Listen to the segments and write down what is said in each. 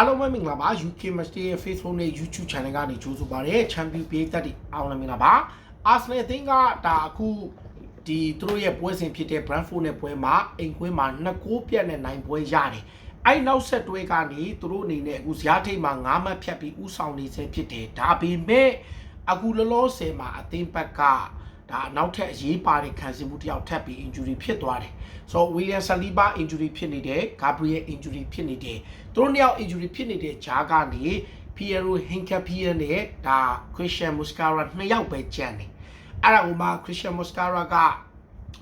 အားလုံးပဲမင်္ဂလာပါ UK Master ရဲ့ Facebook နဲ့ YouTube Channel ကနေကြိုဆိုပါရစေ Champion ပေးသက်ဒီအားလုံးမင်္ဂလာပါ Arsenal အသင်းကဒါအခုဒီသူတို့ရဲ့ပွဲစဉ်ဖြစ်တဲ့ Brentford နဲ့ပွဲမှာအိမ်ကွင်းမှာ2ဂိုးပြတ်နဲ့နိုင်ပွဲရတယ်အဲ့နောက်ဆက်တွဲကနေသူတို့အနေနဲ့အခုဇယားထိပ်မှာ9မှတ်ဖြတ်ပြီးဥဆောင်နေစေဖြစ်တယ်ဒါပေမဲ့အခုလောလောဆယ်မှာအသင်းဘက်က ဒါနောက်ထပ်အရေးပါတဲ့ခံစားမှုတစ်ယောက်ထပ်ပြီး injury ဖြစ်သွားတယ်။ဆိုတော့ William Saliba injury ဖြစ်နေတယ်။ Gabriel injury ဖြစ်နေတယ်။သူတို့နှစ်ယောက် injury ဖြစ်နေတဲ့ဂျားကနေ Piero Hincapié နဲ့ဒါ Christian Muscara နှစ်ယောက်ပဲကျန်တယ်။အဲ့ဒါဥမာ Christian Muscara က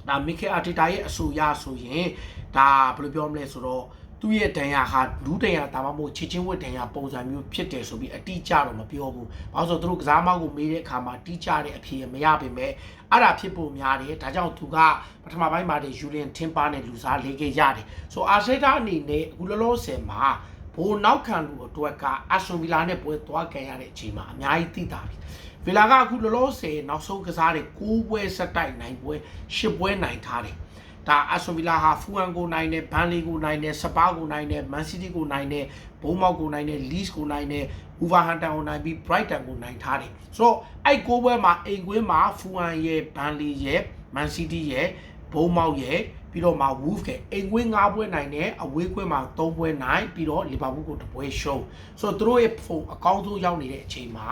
ဒါ Mikel Arteta ရဲ့အဆိုအရဆိုရင်ဒါဘယ်လိုပြောမလဲဆိုတော့ သူ့ရဲ့ဒဏ်ရာဟာလူဒဏ်ရာဒါမှမဟုတ်ချစ်ချင်းဝတ်ဒဏ်ရာပုံစံမျိုးဖြစ်တယ်ဆိုပြီးအတိအကျတော့မပြောဘူး။ဘာလို့ဆိုတော့သူတို့ကစားမကိုမေးတဲ့အခါမှာတိကျတဲ့အဖြေမရပါပဲ။အဲ့ဒါဖြစ်ဖို့များတယ်။ဒါကြောင့်သူကပထမပိုင်းမှာတည်းယူလင်ထင်ပါနဲ့လူစားလေးခဲ့ရတယ်။ဆိုအာဆေတာအနေနဲ့အခုလောလောဆယ်မှာဘိုးနောက်ခံလူအတွက်ကအာဆွန်ဗီလာနဲ့ပွဲသွားကန်ရတဲ့အချိန်မှာအများကြီးသိတာပြီ။ဗီလာကအခုလောလောဆယ်နောက်ဆုံးကစားတဲ့6ပွဲဆက်တိုက်နိုင်ပွဲ10ပွဲနိုင်ထားတယ်။ ဒါအဆွန်ဗီလာဟာဖူအန်ကိုနိုင်တယ်ဘန်လီကိုနိုင်တယ်စပါးကိုနိုင်တယ်မန်စီးတီးကိုနိုင်တယ်ဘုံမောက်ကိုနိုင်တယ်လီစ်ကိုနိုင်တယ်ဝူဗာဟန်တန်ကိုနိုင်ပြီးဘရိုက်တန်ကိုနိုင်ထားတယ်ဆိုတော့အဲ့ကိုပွဲမှာအိမ်ကွင်းမှာဖူအန်ရဲ့ဘန်လီရဲ့မန်စီးတီးရဲ့ဘုံမောက်ရဲ့ ပြီးတော့မှ Wolf ကအိမ်ကွင်း၅ပွဲနိုင်တယ်အဝေးကွင်းမှာ၃ပွဲနိုင်ပြီးတော့လီဗာပူးကိုတစ်ပွဲရှုံးဆိုတော့သူတို့ရဲ့ဖုန်းအကောင်းဆုံးရောက်နေတဲ့အချိန်မှာ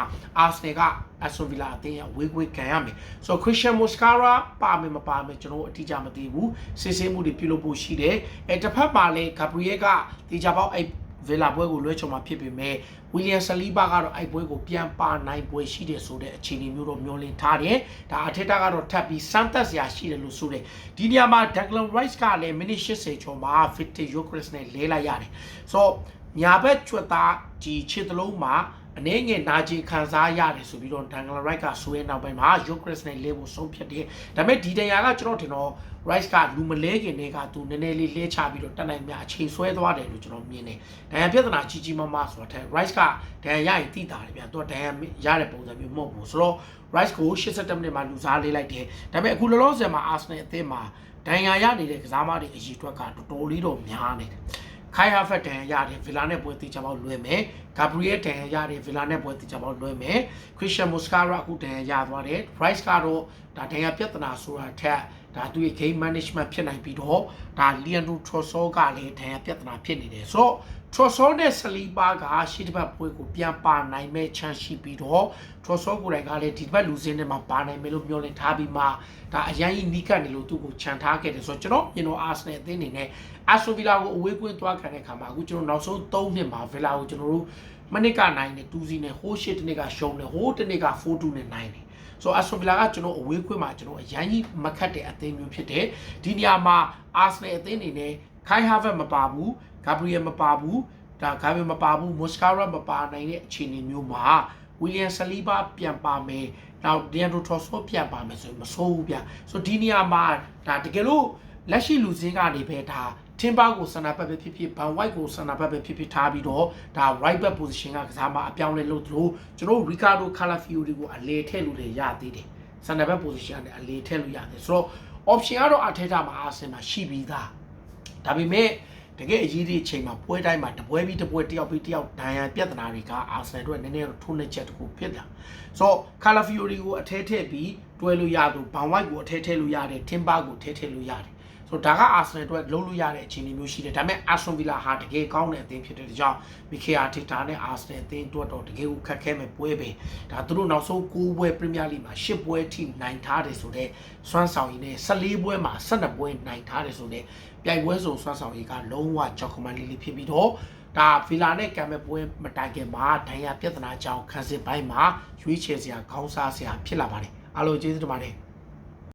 Arsenal က Aston Villa အသင်းရဲ့ဝေးကွင်းခံရမယ်ဆိုတော့ Christian Muscara ပါမယ်မပါမယ်ကျွန်တော်အတိအကျမသိဘူးစစ်ဆေးမှုတွေပြုလုပ်ဖို့ရှိတယ်အဲတစ်ဖက်မှာလည်း Gabriel ကတေချာပေါက်အဲ့ ဗီလာပွဲကိုလွှဲချုံမှာဖြစ်ပေမဲ့ဝီလီယမ်ဆလီဘာကတော့အဲ့ပွဲကိုပြန်ပါနိုင်ပွဲရှိတယ်ဆိုတဲ့အခြေအနေမျိုးတော့မျှော်လင့်ထားတယ်။ဒါအထက်တာကတော့ထပ်ပြီးစမ်းသက်စရာရှိတယ်လို့ဆိုတယ်။ဒီနေရာမှာ Declan Rice ကလည်းမိနစ်80ကျော်မှာ Victor Gyokeres နဲ့လဲလိုက်ရတယ်။ဆိုတော့ညာဘက်ကျွတ်သားဒီခြေသလုံးမှာ အနေငယ်နာကျင်ခံစားရတယ်ဆိုပြီးတော့ Dangle Right ကဆိုရဲနောက်ပိုင်းမှာ Gyokeres နဲ့လဲဖို့ဆုံးဖြတ်တယ်။ဒါပေမဲ့ဒီတရားကကျွန်တော်ထင်တော့ Rice ကလူမလဲခင်တွေကသူနည်းနည်းလေးလဲချပြီးတော့တက်နိုင်မြအချိန်ဆွဲသွားတယ်လို့ကျွန်တော်မြင်တယ်။ဒဏ်ရာပြဿနာကြီးကြီးမားမားဆိုတာတဲ့ Rice ကဒဏ်ရာရရင်တိတာတယ်ဗျာ။သူကဒဏ်ရာရတဲ့ပုံစံမျိုးမဟုတ်ဘူး။ဆိုတော့ Rice ကို87မိနစ်မှာလူစားလေးလိုက်တယ်။ဒါပေမဲ့အခုလောလောဆယ်မှာ Arsenal အသင်းမှာဒဏ်ရာရနေတဲ့ကစားမတွေအကြီးအတွက်ကတော်တော်လေးတော့များနေတယ်။ ခိုင်ဟာဖက်တန်ရတယ်ဗီလာနဲ့ပွဲတီချပေါက်လွှဲမယ်ဂါဘရီယယ်တန်ရတယ်ဗီလာနဲ့ပွဲတီချပေါက်လွှဲမယ်ခရစ်စတန်မုစကာရာအခုတန်ရသွားတယ် price ကတော့ဒါတန်ရပြဿနာဆိုတာထက်ဒါသူရဲ့ game management ဖြစ်နိုင်ပြီးတော့ဒါလီယန်ဒိုထရော်ဆောကလည်းတန်ရပြဿနာဖြစ်နေတယ်ဆိုတော့ ထရော်ဆောနဲ့ဆလီပါကရှေ့တစ်ပတ်ပွဲကိုပြန်ပါနိုင်မဲ့ chance ရှိပြီးတော့ထရော်ဆောကိုယ်တိုင်ကလည်းဒီတစ်ပတ်လူစင်းထဲမှာပါနိုင်မယ်လို့ပြောနေထားပြီးမှဒါအရင်ကြီးနီးကပ်နေလို့သူ့ကိုခြံထားခဲ့တယ်ဆိုတော့ကျွန်တော်မြင်တော့ Arsenal အသင်းအနေနဲ့အာဆိုဗီလာကိုအဝေးကွင်းသွားခံတဲ့ခါမှာအခုကျွန်တော်နောက်ဆုံး3နှစ်မှာဗီလာကိုကျွန်တော်တို့မနစ်ကနိုင်တယ်2စီးနဲ့ဟိုးရှစ်တနစ်ကရှုံးတယ်ဟိုးတနစ်က4-2နဲ့နိုင်တယ်ဆိုတော့အဆိုဗီလာကကျွန်တော်အဝေးခွင့်မှာကျွန်တော်အရန်ကြီးမခတ်တဲ့အသင်းမျိုးဖြစ်တယ်ဒီနေရာမှာအာဆနယ်အသင်းအနေနဲ့ ခိုင်ဟာဗတ်မပါဘူးဂါဘရီယယ်မပါဘူးဒါဂါဘရီယယ်မပါဘူးမွတ်စကာရာမပါနိုင်တဲ့အခြေအနေမျိုးမှာဝီလီယမ်ဆလီဘာပြန်ပါမယ်နောက်ဒီယန်ဒိုထရော့ဆောပြန်ပါမယ်ဆိုရင်မဆိုးဘူးဗျဆိုဒီနေရာမှာဒါတကယ်လို့လက်ရှိလူစင်းကနေပဲဒါထင်ပါကိုဆန္ဒပတ်ပဲဖြစ်ဖြစ်ဘန်ဝိုက်ကိုဆန္ဒပတ်ပဲဖြစ်ဖြစ်ထားပြီးတော့ဒါ right back position ကကစားမအပြောင်းလဲလုပ်သလိုကျွန်တော် Ricardo Calafiori ကိုအလေထည့်လို့လည်းရသေးတယ်ဆန္ဒပတ် position နဲ့အလေထည့်လို့ရတယ်ဆိုတော့ option ကတော့အထက်ထမှာအာဆင်မှာရှိပြီးသား ဒါပေမဲ့တကယ်အရေးကြီးအချိန်မှာပွဲတိုင်းမှာတပွဲပြီးတပွဲတယောက်ပြီးတယောက်ဒဏ်ရာပြဿနာတွေကအာဆင်တို့နည်းနည်းတော့ထုံးနေချက်တခုဖြစ်တာဆိုတော့ကာလာဖီယိုရီကိုအထဲထည့်ပြီးတွဲလို့ရသူဘန်ဝိုက်ကိုအထဲထည့်လို့ရတယ်ထင်ပါကိုထဲထည့်လို့ရတယ် ဆိုတော့ဒါကအာဆင်အတွက်လုံးလို့ရတဲ့အခြေအနေမျိုးရှိတယ်ဒါပေမဲ့အာဆွန်ဗီလာဟာတကယ်ကောင်းတဲ့အသင်းဖြစ်တဲ့ကြောင့်မီခေအာတီတာနဲ့အာဆင်အသင်းအတွက်တော့တကယ်ကိုခက်ခဲမဲ့ပွဲပဲဒါသူတို့နောက်ဆုံး9ပွဲပရီးမီးယားလိမှာ10ပွဲထိနိုင်ထားတယ်ဆိုတော့စွမ်းဆောင်ရည်နဲ့14ပွဲမှာ12ပွဲနိုင်ထားတယ်ဆိုတော့ပြိုင်ပွဲစုံစွမ်းဆောင်ရည်ကလုံးဝကြောက်ခမန်းလေးလေးဖြစ်ပြီးတော့ဒါဗီလာနဲ့ကံမဲ့ပွဲမတိုင်ခင်မှာဒဏ်ရာပြဿနာကြောင့်ခန်းစစ်ပိုင်းမှာရွေးချယ်စရာခေါင်းစားစရာဖြစ်လာပါတယ်အားလုံးကျေးဇူးတင်ပါတယ်